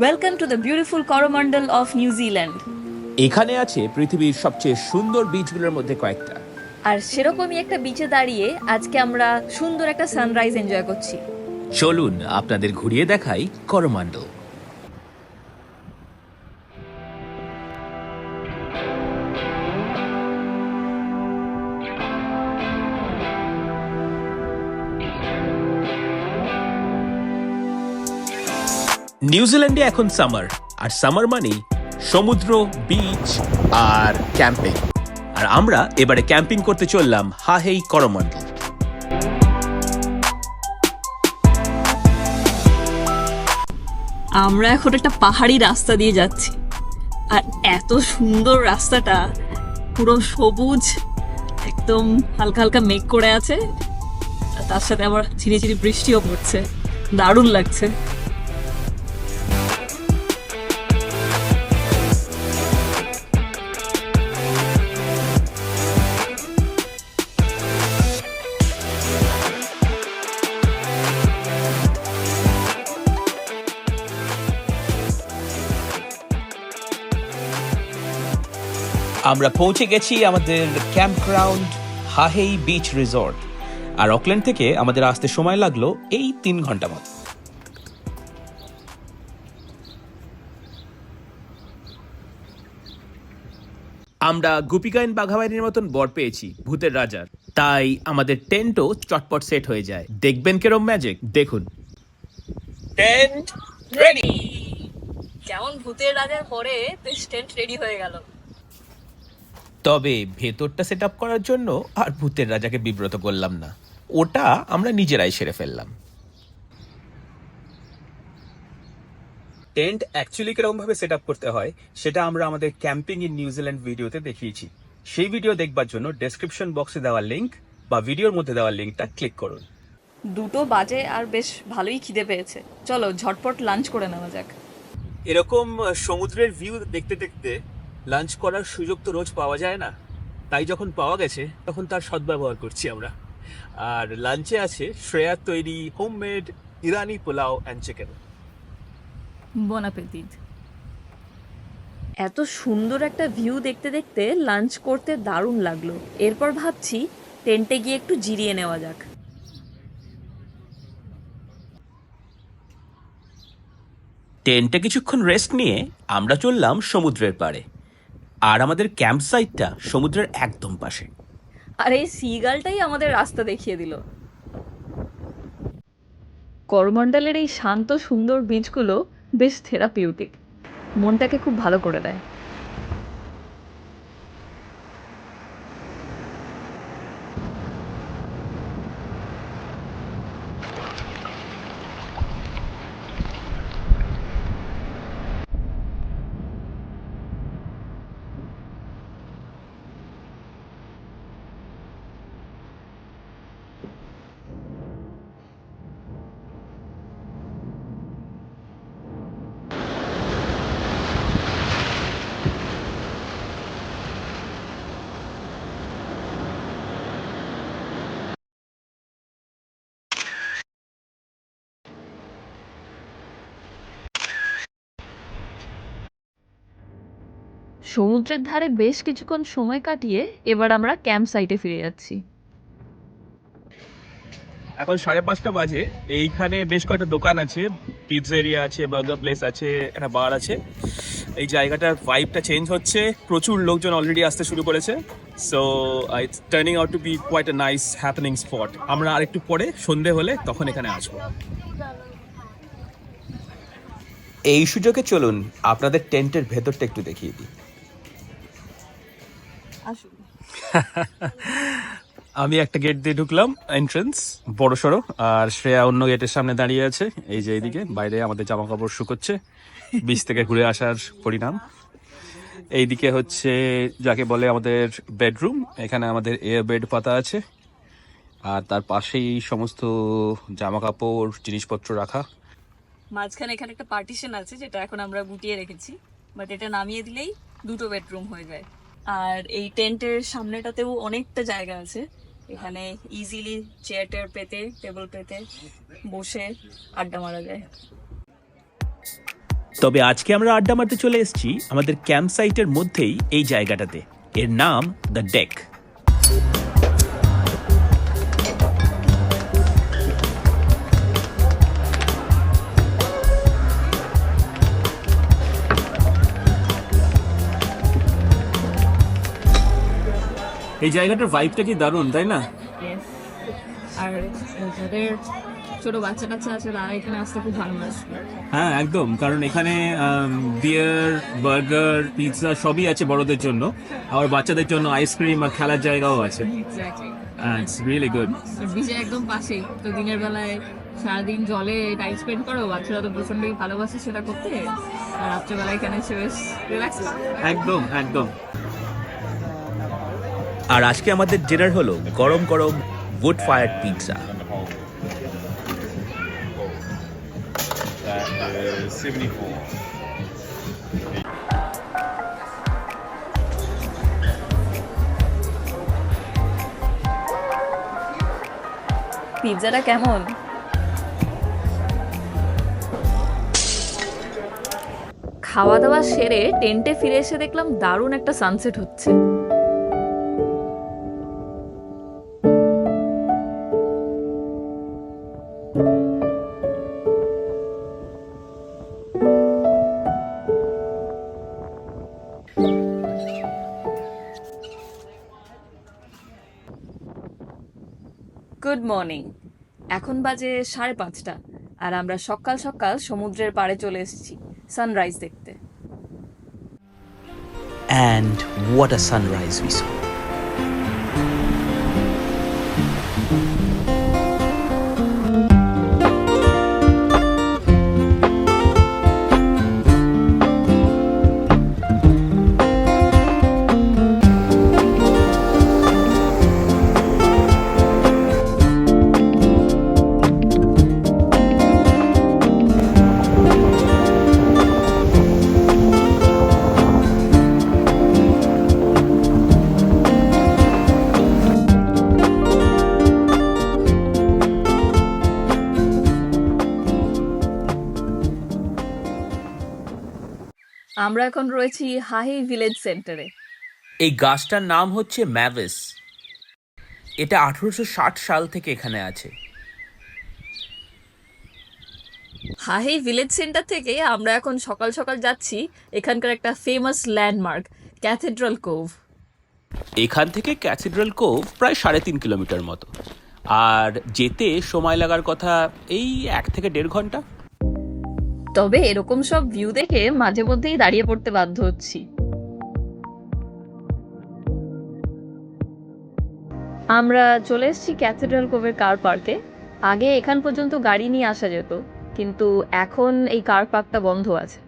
Welcome to the beautiful Coromandel of New Zealand. এখানে আছে পৃথিবীর সবচেয়ে সুন্দর বিচগুলোর মধ্যে কয়েকটা। আর সেরকমই একটা বিচে দাঁড়িয়ে আজকে আমরা সুন্দর একটা সানরাইজ এনজয় করছি। চলুন আপনাদের ঘুরিয়ে দেখাই করমান্ডল নিউজিল্যান্ডে এখন সামার, আর সামার মানেই সমুদ্র বিচ আর ক্যাম্পিং আর আমরা এবারে ক্যাম্পিং করতে চললাম হাহেই করমান্ডল। আমরা এখন একটা পাহাড়ি রাস্তা দিয়ে যাচ্ছি। আর এত সুন্দর রাস্তাটা, পুরো সবুজ, একদম হালকা হালকা মেঘ করে আছে। তার সাথে আবার ঝিরি ঝিরি বৃষ্টিও পড়ছে। দারুণ লাগছে। আমরা পৌঁছে গেছি আমাদের camp ground Hahei beach resort আর অকল্যান্ড থেকে আমাদের আসতে সময় লাগল এই তিন ঘণ্টা মতো। আমরা গুপিগাইন বাঘাবাইনের মতন বর পেয়েছি ভূতের রাজার। তাই আমাদের টেন্টও চটপট সেট হয়ে যায়। দেখবেন কেরম ম্যাজিক দেখুন। টেন্ট রেডি যেমন ভূতের রাজার পরে বেশ টেন্ট রেডি হয়ে গেল। তবে ভেতরটা সেট আপ করার জন্য আর ভূতের রাজাকে বিব্রত করলাম না। ওটা আমরা নিজেরাই সেরে ফেললাম। টেন্ট অ্যাকচুয়ালি কীরকম ভাবে সেট আপ করতে হয় সেটা আমরা আমাদের ক্যাম্পিং ইন নিউজিল্যান্ড ভিডিওতে দেখিয়েছি। সেই ভিডিও দেখবার জন্য ডেসক্রিপশন বক্সে দেওয়া লিঙ্ক বা ভিডিওর মধ্যে দেওয়া লিঙ্কটা ক্লিক করুন। দুটো বাজে আর বেশ ভালোই খিদে পেয়েছে। চলো ঝটপট লাঞ্চ করে নেওয়া যাক। এরকম সমুদ্রের ভিউ দেখতে দেখতে লাঞ্চ করার সুযোগ তো রোজ পাওয়া যায় না। তাই যখন পাওয়া গেছে তখন তার সদ্ব্যবহার করছি আমরা। আর লাঞ্চে আছে শ্রেয়ার তৈরি homemade Irani pulao and chicken এত সুন্দর একটা ভিউ দেখতে দেখতে লাঞ্চ করতে দারুণ লাগল। এরপর ভাবছি টেন্টে গিয়ে একটু জিরিয়ে নেওয়া যাক। টেন্টে কিছুক্ষণ রেস্ট নিয়ে আমরা চললাম সমুদ্রের পাড়ে। আর আমাদের ক্যাম্প সাইটটা সমুদ্রের একদম পাশে। আর এই সিগালটাই আমাদের রাস্তা দেখিয়ে দিল। করমণ্ডলের এই শান্ত সুন্দর বীজগুলো বেশ থেরাপিউটিক। মনটাকে খুব ভালো করে দেয়। সমুদ্রের ধারে বেশ কিছুক্ষণ সময় কাটিয়ে এবার আমরা ক্যাম্প সাইটে ফিরে যাচ্ছি। এখন সাড়ে পাঁচটা বাজে। এইখানে বেশ কয়েকটা দোকান আছে পিৎজা এরিয়া আছে বার্গার প্লেস আছে একটা বার আছে। এই জায়গাটার ভাইবটা চেঞ্জ হচ্ছে। প্রচুর লোকজন অলরেডি আসতে শুরু করেছে। So it's turning out to be quite a nice happening spot আমরা আরেকটু পরে সন্ধে হলে তখন এখানে আসব। এই সুযোগে চলুন আপনাদের টেন্টের ভেতরটা একটু দেখিয়ে দিই। আমি একটা গেট দিয়ে ঢুকলাম এন্ট্রেন্স বড় সড়ো, আর শ্রেয়া অন্য গেটের সামনে দাঁড়িয়ে আছে, এই যে এইদিকে, বাইরে আমাদের জামা কাপড় শুকোচ্ছে বিচ থেকে ঘুরে আসার পরিণাম। এইদিকে হচ্ছে, যাকে বলে আমাদের বেডরুম এখানে আমাদের এয়ার বেড পাতা আছে, আর তার পাশেই সমস্ত জামা কাপড় জিনিসপত্র রাখা। মাঝখানে এখানে একটা পার্টিশন আছে, যেটা এখন আমরা গুটিয়ে রেখেছি বাট এটা নামিয়ে দিলেই দুটো বেডরুম হয়ে যায়। আর এই টেন্টের সামনেটাতেও অনেকটা জায়গা আছে। এখানে ইজিলি চেয়ার টেয়ার পেতে টেবিল পেতে বসে আড্ডা মারা যায়। তবে আজকে আমরা আড্ডা মারতে চলে এসেছি আমাদের ক্যাম্প সাইটের মধ্যেই এই জায়গাটাতে। এর নাম দ্য ডেক এই জায়গাটার ভাইবটা কি দারুণ তাই না? আর যাদের ছোট বাচ্চা কাচ্চা আছে তারা এখানে আসতে খুব ভালোবাসে হ্যাঁ একদম। কারণ এখানে বিয়ার বার্গার পিৎজা সবই আছে বড়দের জন্য। আবার বাচ্চাদের জন্য আইসক্রিম আর খেলার জায়গাও আছে। ইটস রিয়েলি গুড বিচের একদম পাশেই। তো দিনের বেলায় সারাদিন জলে টাইম স্পেন্ড করো বাচ্চারা তো প্রচন্ডই ভালোবাসে সেটা করতে। আর রাত্রেবেলায় এখানে এসে বেশ রিল্যাক্স একদম একদম। আর আজকে আমাদের ডিনার হলো গরম গরম wood fire pizza That is 74. পিৎজাটা কেমন? খাওয়া দাওয়া সেরে টেন্টে ফিরে এসে দেখলাম দারুণ একটা সানসেট হচ্ছে। মর্নিং এখন বাজে সাড়ে পাঁচটা, আর আমরা সকাল সকাল সমুদ্রের পাড়ে চলে এসেছি সানরাইজ দেখতে। And what a sunrise we saw আমরা এখন রয়েছি হাহি ভিলেজ সেন্টারে। এই গাছটার নাম হচ্ছে ম্যাভিস। এটা আঠেরোশো ষাট সাল থেকে এখানে আছে। হাহি ভিলেজ সেন্টার থেকে আমরা এখন সকাল সকাল যাচ্ছি এখানকার একটা ফেমাস ল্যান্ডমার্ক ক্যাথেড্রাল কোভ এখান থেকে ক্যাথিড্রাল কোভ প্রায় সাড়ে তিন কিলোমিটার মতো। আর যেতে সময় লাগার কথা এই এক থেকে দেড় ঘণ্টা। তবে এরকম সব ভিউ দেখে মাঝে মধ্যেই দাঁড়িয়ে পড়তে বাধ্য হচ্ছি। আমরা চলে এসেছি ক্যাথেড্রাল কোভের কার পার্কে আগে এখান পর্যন্ত গাড়ি নিয়ে আসা যেত, কিন্তু এখন এই কার পার্কটা বন্ধ আছে।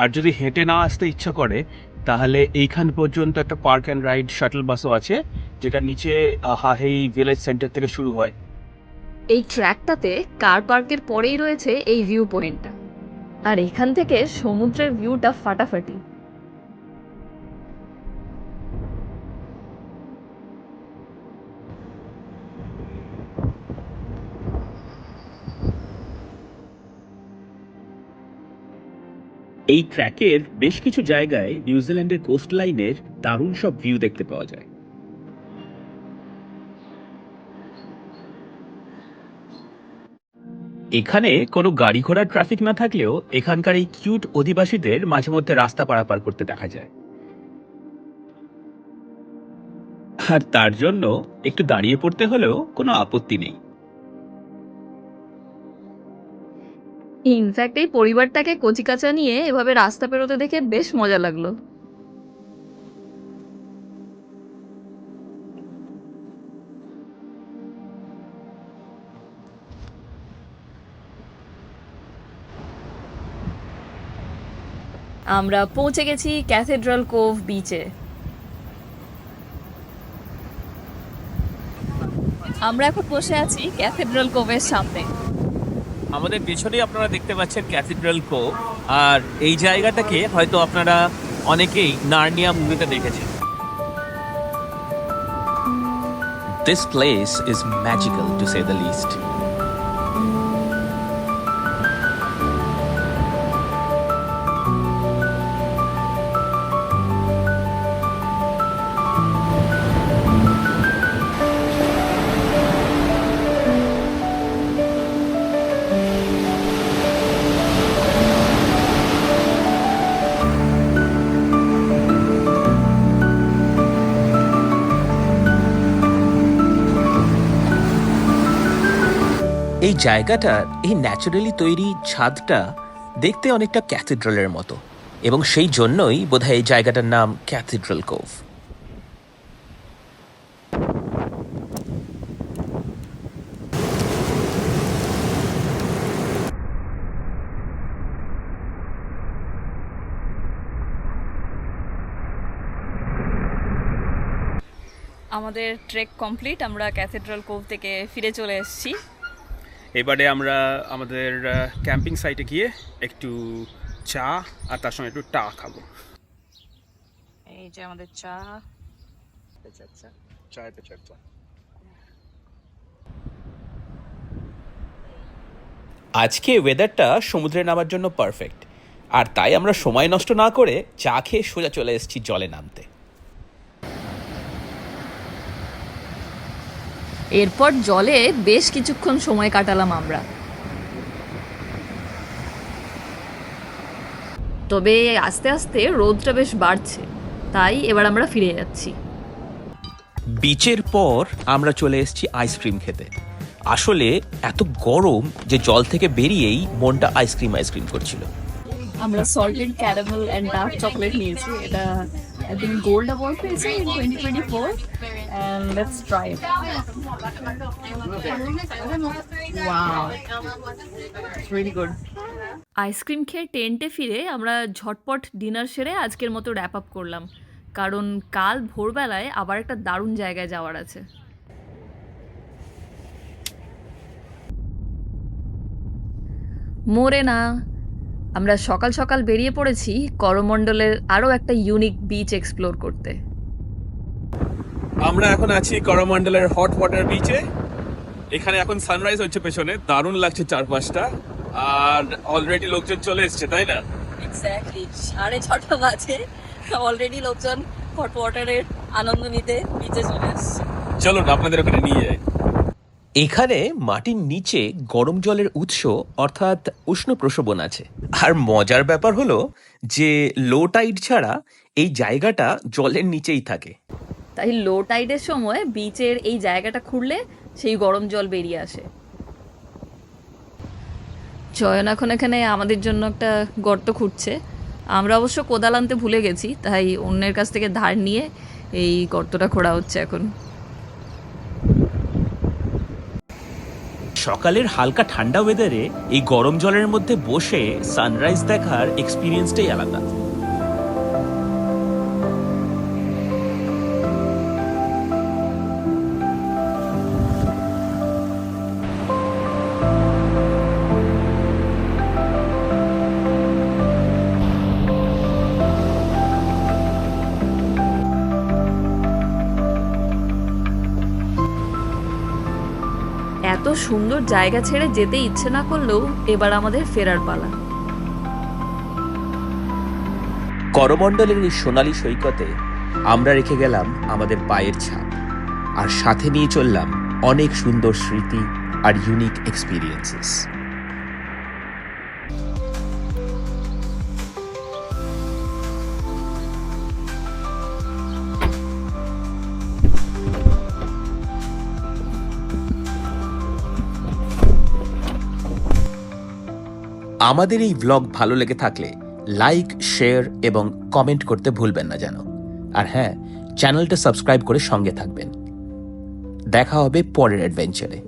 আর যদি হেঁটে না আসতে ইচ্ছা করে, তাহলে এইখান পর্যন্ত একটা পার্ক অ্যান্ড রাইড শাটল বাসও আছে, যেটা নিচে হাহেই ভিলেজ সেন্টার থেকে শুরু হয়। এই ট্র্যাকটাতে কার পার্কের পরেই রয়েছে এই ভিউ পয়েন্টটা আর এখান থেকে সমুদ্রের ভিউটা ফাটাফাটি। এই ট্র্যাকের বেশ কিছু জায়গায় নিউজিল্যান্ডের কোস্ট লাইনের দারুণ সব ভিউ দেখতে পাওয়া যায়। এখানে কোনো গাড়ি ঘোড়ার ট্রাফিক না থাকলেও এখানকার এই কিউট অধিবাসীদের মাঝে মধ্যে রাস্তা পারাপার করতে দেখা যায়। আর তার জন্য একটু দাঁড়িয়ে পড়তে হলেও কোনো আপত্তি নেই। ইনফ্যাক্ট এই পরিবারটাকে কচিকাচা নিয়ে এভাবে রাস্তা পেরোতে দেখে বেশ মজা লাগল। আমরা পৌঁছে গেছি ক্যাথেড্রাল কোভ বিচে। আমরা এখন বসে আছি ক্যাথেড্রাল কোভের সামনে। আমাদের পেছনেই আপনারা দেখতে পাচ্ছেন ক্যাথিড্রাল কো আর এই জায়গাটাকে হয়তো আপনারা অনেকেই নার্নিয়া মুভিতে দেখেছেন। This place is magical to say the least. এই জায়গাটার এই ন্যাচারালি তৈরি ছাদটা দেখতে অনেকটা ক্যাথিড্রালের মতো এবং সেই জন্যই বোধহয় এই জায়গাটার নাম ক্যাথিড্রাল কোভ। আমাদের ট্রেক কমপ্লিট আমরা ক্যাথেড্রাল কোভ থেকে ফিরে চলে এসেছি। এবারে আমরা আমাদের ক্যাম্পিং সাইটে গিয়ে একটু চা আর তার সঙ্গে একটু টা খাব। এই যে আমাদের চা। চায় পে চর্চা আজকে ওয়েদারটা সমুদ্রে নামার জন্য পারফেক্ট আর তাই আমরা সময় নষ্ট না করে চা খেয়ে সোজা চলে এসেছি জলে নামতে। এরপর জলে বেশ কিছুক্ষণ সময় কাটালাম আমরা। তবে আস্তে আস্তে রোদটা বেশ বাড়ছে তাই এবার আমরা ফিরে যাচ্ছি। বিচের পর আমরা চলে এসেছি আইসক্রিম খেতে। আসলে এত গরম যে জল থেকে বেরিয়েই মনটা আইসক্রিম আইসক্রিম করছিল। আমরা salted caramel and dark chocolate নিয়েছি। এটা আই থিঙ্ক গোল্ড অ্যাওয়ার্ড পেয়েছে in twenty twenty four and let's try wow really good ice cream খেয়ে টেন্টে ফিরে আমরা ঝটপট ডিনার সেরে আজকের মতো র্যাপ আপ করলাম। কারণ কাল ভোরবেলায় আবার একটা দারুণ জায়গায় যাওয়ার আছে। মোরে না আমরা সকাল সকাল বেরিয়ে পড়েছি করমণ্ডলের আরও একটা ইউনিক বিচ এক্সপ্লোর করতে। আমরা এখন আছি করমণ্ডলের হট ওয়াটার বিচে এখানে এখন সানরাইজ হচ্ছে পেছনে দারুণ লাগছে চারপাশটা। আর অলরেডি লোকজন চলে এসছে তাই না? এক্স্যাক্টলি সাড়ে ছটা বাজে। অলরেডি লোকজন হট ওয়াটারের আনন্দ নিতে বিচে চলে এসছে। চলুন আপনাদের ওখানে নিয়ে যাই। এখানে মাটির নিচে গরম জলের উৎস অর্থাৎ উষ্ণ প্রসবন আছে। আর মজার ব্যাপার হলো যে লো টাইড ছাড়া এই জায়গাটা জলের নিচেই থাকে। তাই লো টাইডের সময় বিচের এই জায়গাটা খুঁড়লে সেই গরম জল বেরিয়ে আসে। চয়ন এখন এখানে আমাদের জন্য একটা গর্ত খুঁড়ছে। আমরা অবশ্য কোদাল আনতে ভুলে গেছি, তাই অন্যের কাছ থেকে ধার নিয়ে এই গর্তটা খোঁড়া হচ্ছে এখন। সকালের হালকা ঠান্ডা ওয়েদারে এই গরম জলের মধ্যে বসে সানরাইজ দেখার এক্সপিরিয়েন্সটাই আলাদা। এত সুন্দর জায়গা ছেড়ে যেতে ইচ্ছে না করলেও এবার আমাদের ফেরার পালা। করমণ্ডলের এই সোনালি সৈকতে আমরা রেখে গেলাম আমাদের পায়ের ছাপ আর সাথে নিয়ে চললাম অনেক সুন্দর স্মৃতি আর ইউনিক এক্সপিরিয়েন্সেস আমাদের এই ব্লগ ভালো লেগে থাকলে লাইক শেয়ার এবং কমেন্ট করতে ভুলবেন না যেন। আর হ্যাঁ চ্যানেলটা সাবস্ক্রাইব করে সঙ্গে থাকবেন। দেখা হবে পরের অ্যাডভেঞ্চারে